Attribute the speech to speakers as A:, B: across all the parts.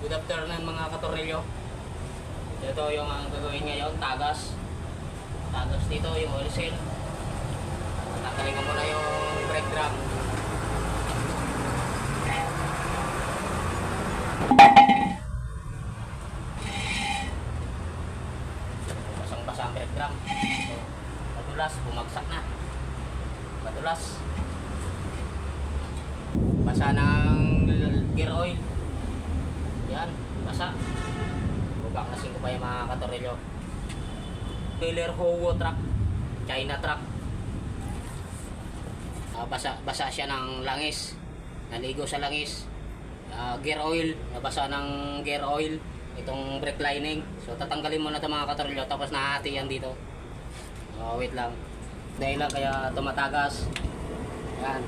A: Good afternoon mga katornilyo. Ito yung ang gagawin ngayon, tagas. Tagas dito yung oil seal. Tanggalin ko muna yung brake drum. Basang-basa ang brake drum. So, madulas, bumagsak na. Madulas. Basa ng gear oil. Yan, basa. Bubaklasin ko pa yung mga katorilyo. Trailer Howo truck. China truck. Ah, basa, basa siya ng langis. Naligo sa langis. Ah, gear oil. Nabasa ng gear oil. Itong brake lining. So tatanggalin muna ito mga katorilyo. Tapos nahati yan dito. Oh, wait lang. Dahil lang kaya tumatagas. Yan.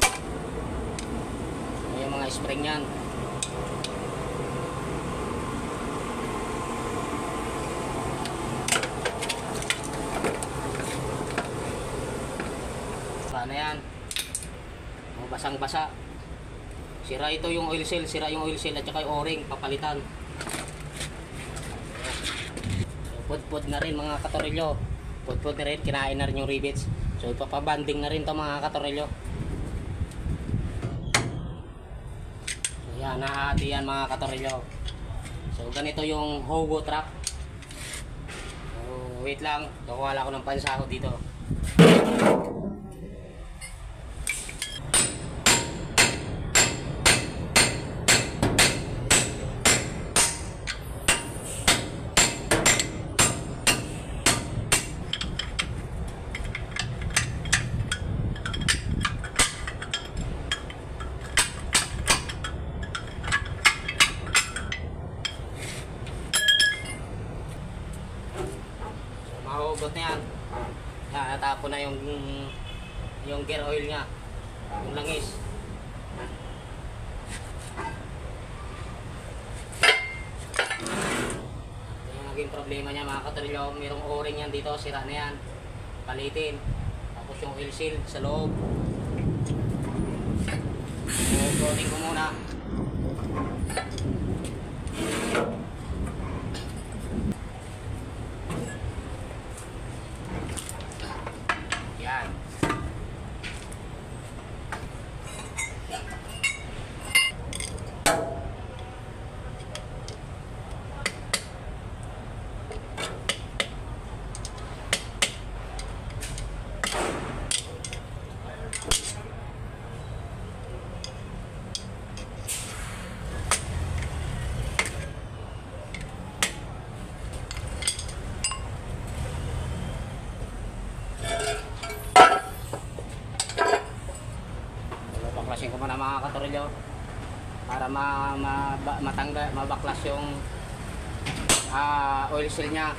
A: Yung mga spring yan. Paano yan? O, basang-basa. Sira ito yung oil seal, sira yung oil seal at saka yung o-ring, papalitan. So, pud-pud na rin mga katorilyo. Pud-pud na rin, kinain na rin yung rivets. So, ipapabanding na rin to mga katorilyo. So, yan, nahati yan mga katorilyo. So, ganito yung Hogo truck. So, wait lang, lang ako ng pansahod dito. So, mahugot na yan. Yan, natapon na yung yung gear oil niya. Yung langis. Yung naging problema niya mga katrilyo. Mayroong o-ring yan dito, sira na yan. Palitin. Tapos yung oil seal sa loob. So, ko muna. Yan. Baklasin ko katorilyo para ma, ma, matangga, mabaklas yung ah, oil seal niya.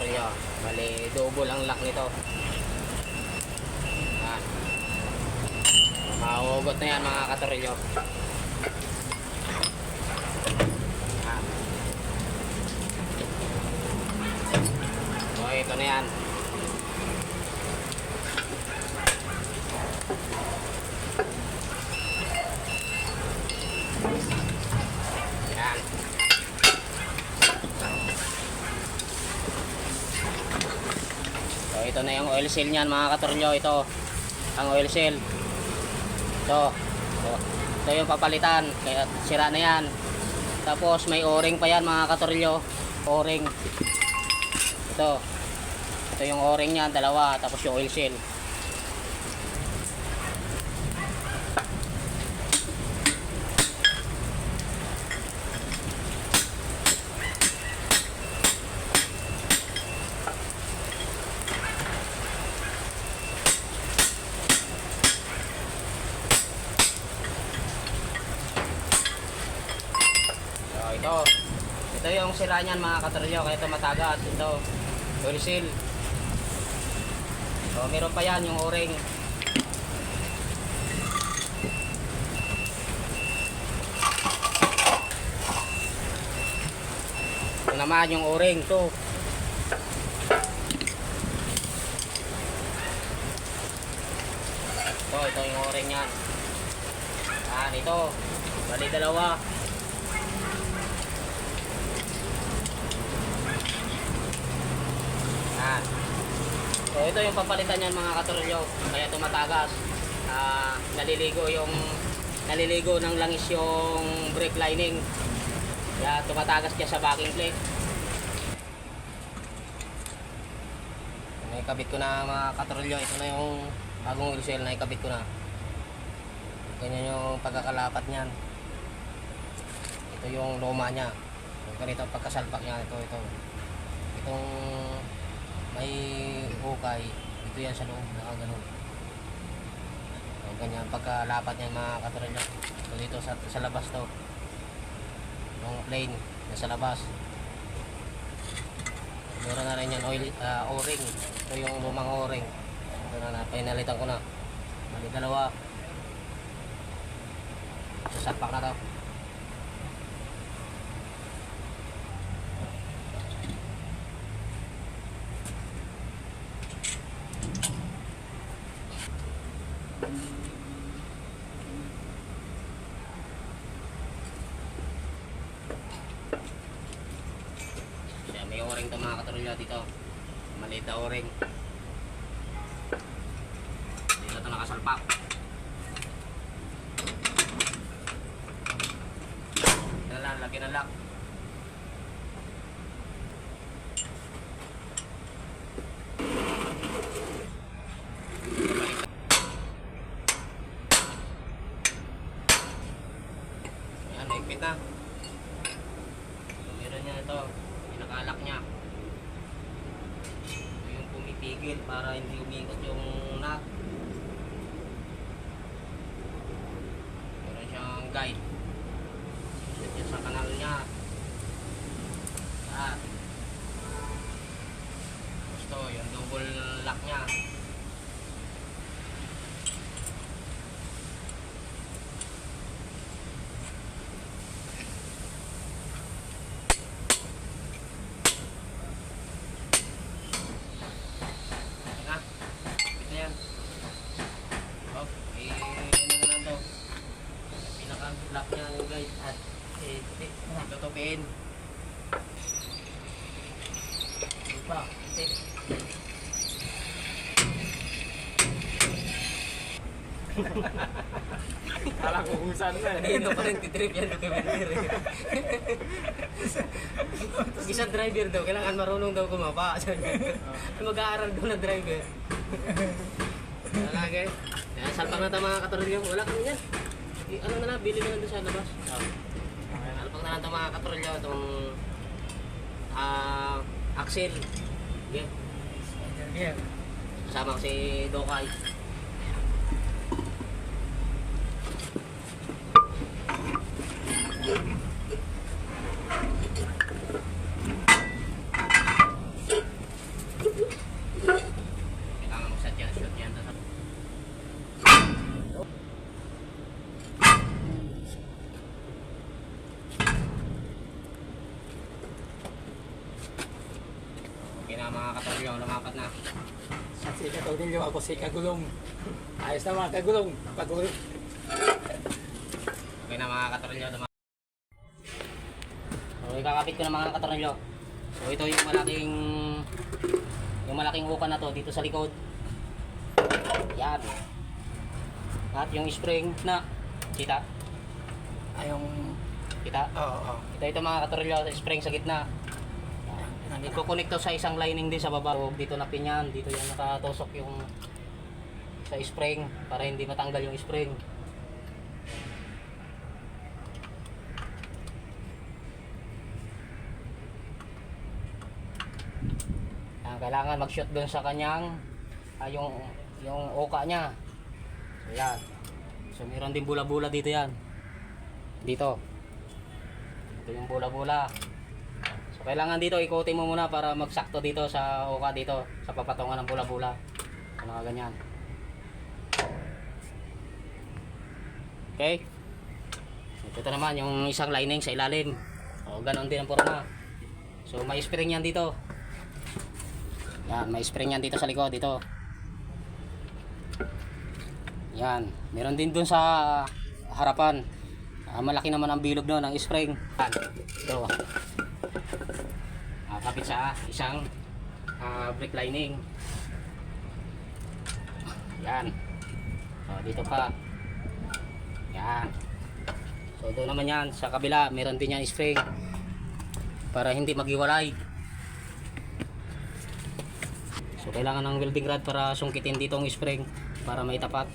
A: Katornilyo. Bali, double ang lock nito. Yan. Mahugot na yan mga katornilyo. So, ito na. Yan. So ito na yung oil seal niyan mga katornyo. Ito ang oil seal. Ito. Ito, yung papalitan. Kaya sira na yan. Tapos may o-ring pa yan mga katornyo. O-ring. Ito. Ito yung o-ring niyan. Dalawa. Tapos yung oil seal. So ito. Ito yung sira niyan mga katornyo. Kaya ito matagas. Ito. Seal. So meron pa yan yung o-ring. Ito naman yung o-ring. Ito. Ito, ito yung o-ring yan. Yan, ito. Bali dalawa. Yan. So ito yung papalitan niyan mga katuryo. Kaya tumatagas. Ah, naliligo yung naliligo ng langis yung brake lining. Kaya tumatagas siya sa backing plate. Naikabit ko na mga katrolyo. Ito na yung bagong wheel seal. Naikabit ko na. Ganyan yung pagkakalapat niyan. Ito yung luma niya. So, ganito pagkasalpak niya. Ito, ito. Itong may hukay. Ito yan sa loob. Naka ganun. So, ganyan pagkalapat niya mga katrolyo. So, dito sa, sa labas to. Yung plane. Nasa labas. Meron na rin yan oil, ah, o-ring. Ito yung lumang o-ring. Ito na na, pinalitan ko na. Bali dalawa. Sasalpak na to. Siya, may o-ring to mga katrolya dito. Maliit na o-ring. Dito ito nakasalpak. Yan lang, lagyan ng lock. Yan, naipit na. So, meron niya ito. Pinakalak niya. Ito yung pumipigil para hindi umikot yung nut. Meron siyang guide. Set niya sa kanal niya. At gusto yung double lock niya. Na. Ito yan. Oh, eh, ano na lang daw. Guide at eh, eh, tutupiin. Ano pa? Tip.
B: Kala ko na eh.
A: Kanino pa rin titrip yan documenter eh. Isang driver daw, kailangan marunong daw kumapa. Mag-aaral daw ng driver. Talaga eh. Salpang na ito mga katrolyo. Wala kami yan. I- Ano na na, bili na lang doon sa labas. Salpang na lang ito mga katrolyo. Itong ah axle. Okay.
B: Yeah.
A: Kasama ko si Dokay. na mga katorilyo, lumapat na.
B: Sa si Katorilyo, ako si Kagulong. Ayos na mga Kagulong. Pag-uwi.
A: Okay na mga katorilyo, lumapat. So, ikakapit ko na mga katorilyo. So, ito yung malaking yung malaking uka na to dito sa likod. Yan. At yung spring na kita,
B: Ayong...
A: kita.
B: Oo, oo.
A: Ito ito mga katorilyo, spring sa gitna. Iko-connect to sa isang lining din sa baba. So, dito na pinyan, dito yung nakatusok yung sa spring para hindi matanggal yung spring. Ah, kailangan mag-shoot doon sa kanyang ah, yung yung oka niya. So yan. So meron din bula-bula dito yan. Dito. Ito yung bula-bula. Kailangan dito ikutin mo muna para magsakto dito sa oka dito sa papatungan ng bula-bula. Ano ka ganyan. Okay? Ito naman yung isang lining sa ilalim. O ganon din ang forma. So may spring yan dito. Yan, may spring yan dito sa likod dito. Yan, meron din dun sa harapan. Ah, malaki naman ang bilog no ng spring. Yan. Ito. Kapit sa isang ah, brick lining. Yan. So, dito pa. Yan. So, doon naman yan. Sa kabila, meron din yan spring. Para hindi maghiwalay. So, kailangan ng welding rod para sungkitin dito ang spring. Para may tapat.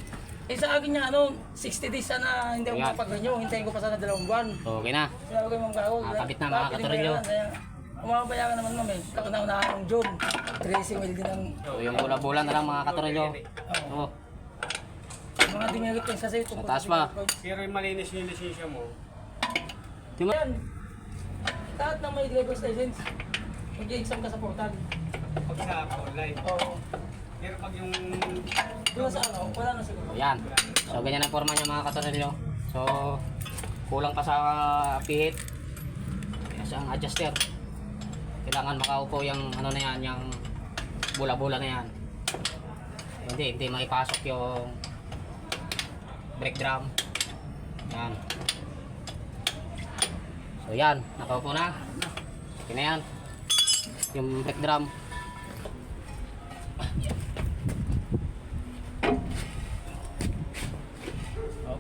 B: Eh sa akin niya, ano, 60 days sana hindi ako mapagganyo. Hintayin ko pa sana dalawang buwan.
A: Okay na.
B: Sinabi ko mga kako.
A: Ah, kapit na, mga katorilyo.
B: Umabayagan naman namin. Tako na unahan ng June. Tracing will din ng
A: So, yung bula-bula na lang mga katorilyo. Oh,
B: mga dimirit yung sa sa'yo.
A: Sa taas pa.
C: Pero yung malinis yung lisensya mo,
A: di ba?
B: Yan. Lahat ng may driver's license. Mag-exam ka sa portal.
C: pag sa online.
B: Oo.
C: Pero pag yung
B: Doon sa ano, wala na siguro.
A: So, yan. So, ganyan ang forma niya mga katorilyo. So, kulang pa sa pihit. Kaya siyang adjuster. Kailangan makaupo yung ano na yan, yung bula-bula na yan. Hindi, hindi maipasok yung brake drum. Yan. So yan, nakaupo na. Okay na yan. Yung brake drum. Oh.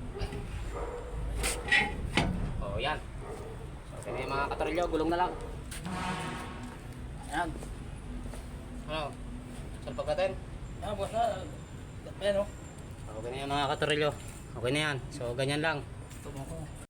A: Oh, yan. So, okay na yung mga katorilyo, gulong na lang. Yan. Ano? Salpag natin.
B: Ah, bukas na. Ayan o.
A: Okay na yan mga katorilyo. Okay na yan. So, ganyan lang.
B: Tumo ko.